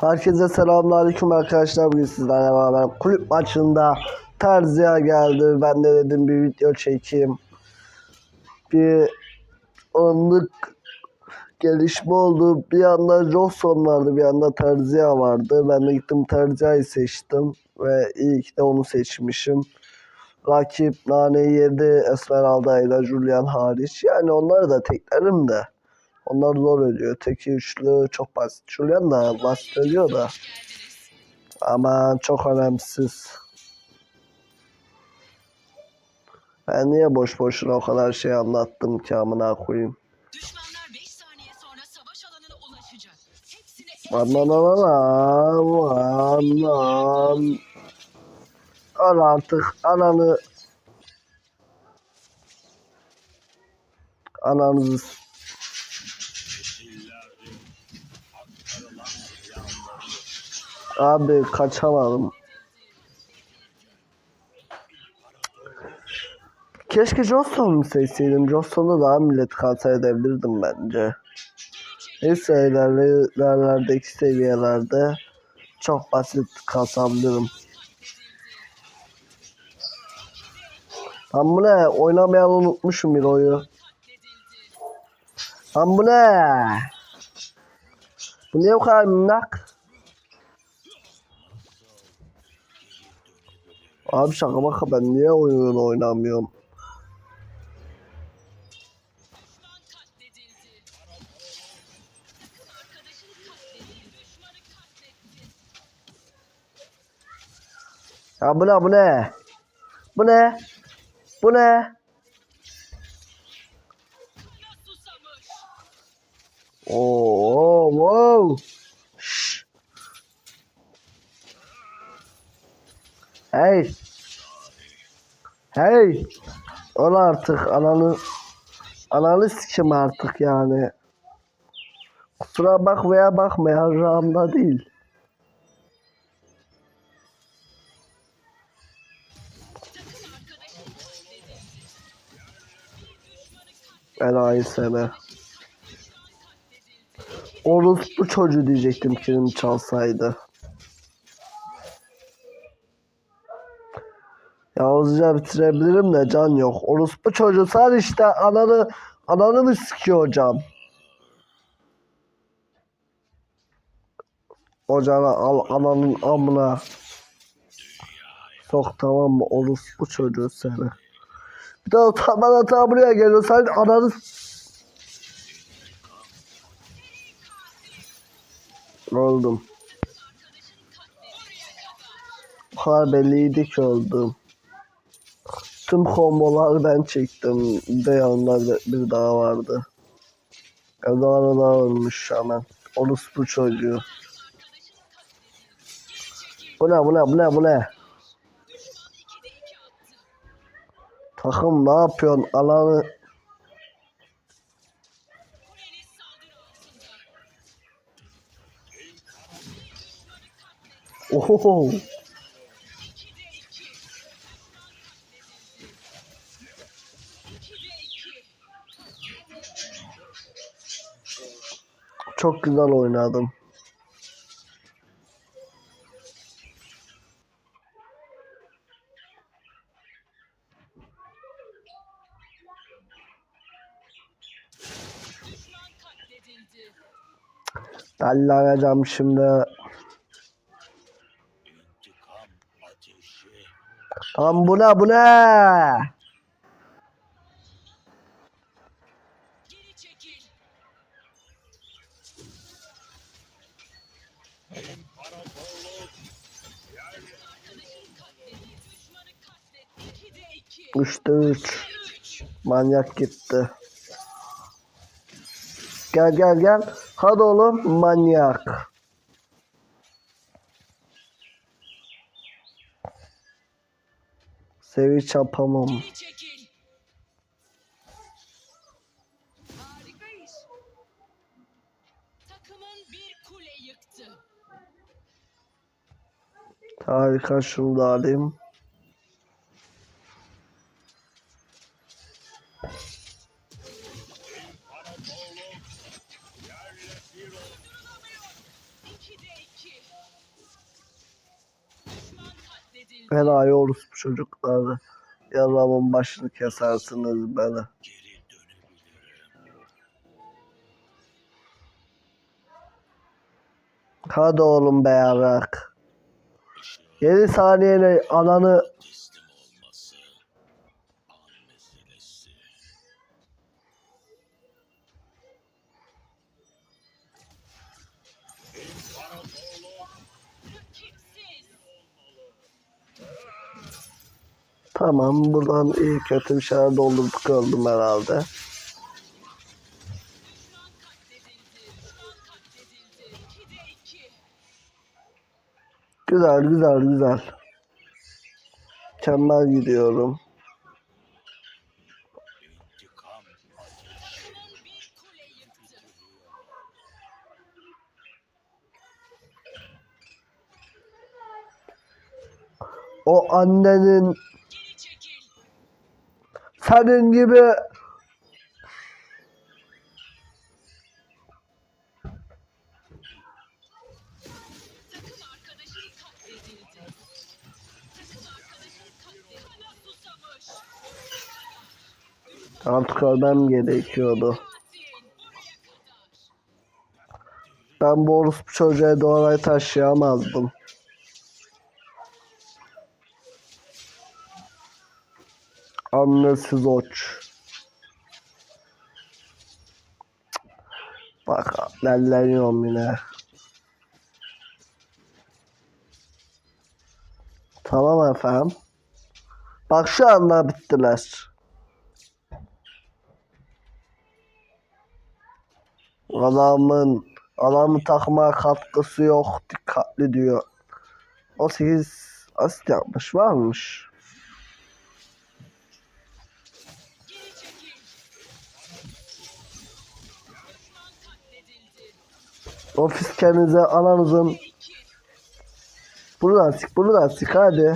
Herkese selamünaleyküm arkadaşlar. Bugün sizlerle beraber kulüp maçında Terziya geldi. Ben de dedim bir video çekeyim. Bir anlık gelişme oldu. Bir anda Johnson vardı, bir anda Terziya vardı. Ben de gittim Terziya'yı seçtim ve iyi de onu seçmişim. Rakip naneyi yedi Esmeralda ile Julian hariç. Yani onları da teklerim de. Onlar zor ölüyor. Teki üçlü çok basit. Julian da basit ölüyor da. Ama çok önemsiz. Ben niye boş boşuna o kadar şey anlattım ki amına koyayım. Düşmanlar 5 saniye sonra savaş alanına ulaşacak. Hepsine Aman aman aman aman. Al artık ananı. Ananızı. Abi kaçamadım. Keşke Johnston mu seçseydim. Johnston'da daha millet kanser edebilirdim bence. Neyse ilerle- ilerlerdeki seviyelerde çok basit kasabilirim. Lan bu ne? Oynamayan unutmuşum bir oyu. Lan bu ne? Bu niye bu kadar minnak? Abi şaka baka ben niye oyunu oynamıyorum? Ya bu ne bu ne? Bu ne? Bu ne? Oo, wow. Şşş. Hey. Hey. Ol artık ananı ananı sikim artık yani. Kusura bak veya bakma yarrağımda değil. Enayi seni. Orospu çocuğu diyecektim kilim çalsaydı. Ya hızlıca bitirebilirim de can yok. Orospu çocuğu sen işte ananı ananı mı sikiyor hocam? Ocağına al ananın amına. Sok tamam mı orospu çocuğu seni. Bir daha utanmadan ta buraya geliyor. Sen ananı Oldum. O kadar belliydi ki oldum. Tüm komboları ben çektim. Bir de yanında bir, daha vardı. Kazanı daha ölmüş hemen. Orospu çocuğu. Bu ne bu ne bu ne bu ne? Düşman 2'de 2 attı. Takım ne yapıyorsun? Alanı. Oho. Çok güzel oynadım. Dallanacağım şimdi. Lan bu ne bu ne? 2'de 2. Üçte üç. 3. Manyak gitti. Gel gel gel. Hadi oğlum manyak. Sevi çapamam. Harika şunu da alayım. Katledildi. Enayi orospu çocukları. Yaramın başını kesersiniz beni. Hadi oğlum be yarak. Işığı 7 saniyeyle ananı tamam buradan iyi kötü bir şeyler doldurduk öldüm herhalde. Düşman katledildi. Düşman katledildi. 2'de 2. Güzel güzel güzel. Mükemmel gidiyorum. O annenin Kana susamış. artık ölmem gerekiyordu. Ben bu orospu çocuğa doğrayı taşıyamazdım. Annesiz oç. Bak lelleniyorum yine. Tamam efendim. Bak şu anda bittiler. Adamın adamın takıma katkısı yok. Dikkatli diyor. 18 asist yapmış varmış. O fiskenize ananızın 2. buradan sik buradan sik hadi.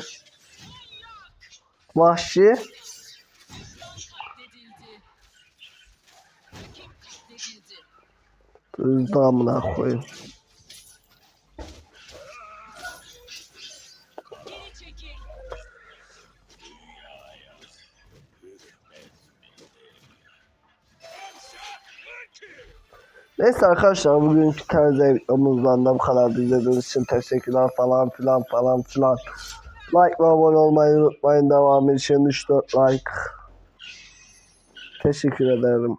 Vahşi. Düşman katledildi. Neyse arkadaşlar bugünkü terzi videomuzdan da bu kadar izlediğiniz için teşekkürler falan filan falan filan. Like ve abone olmayı unutmayın devam için 3-4 like. Teşekkür ederim.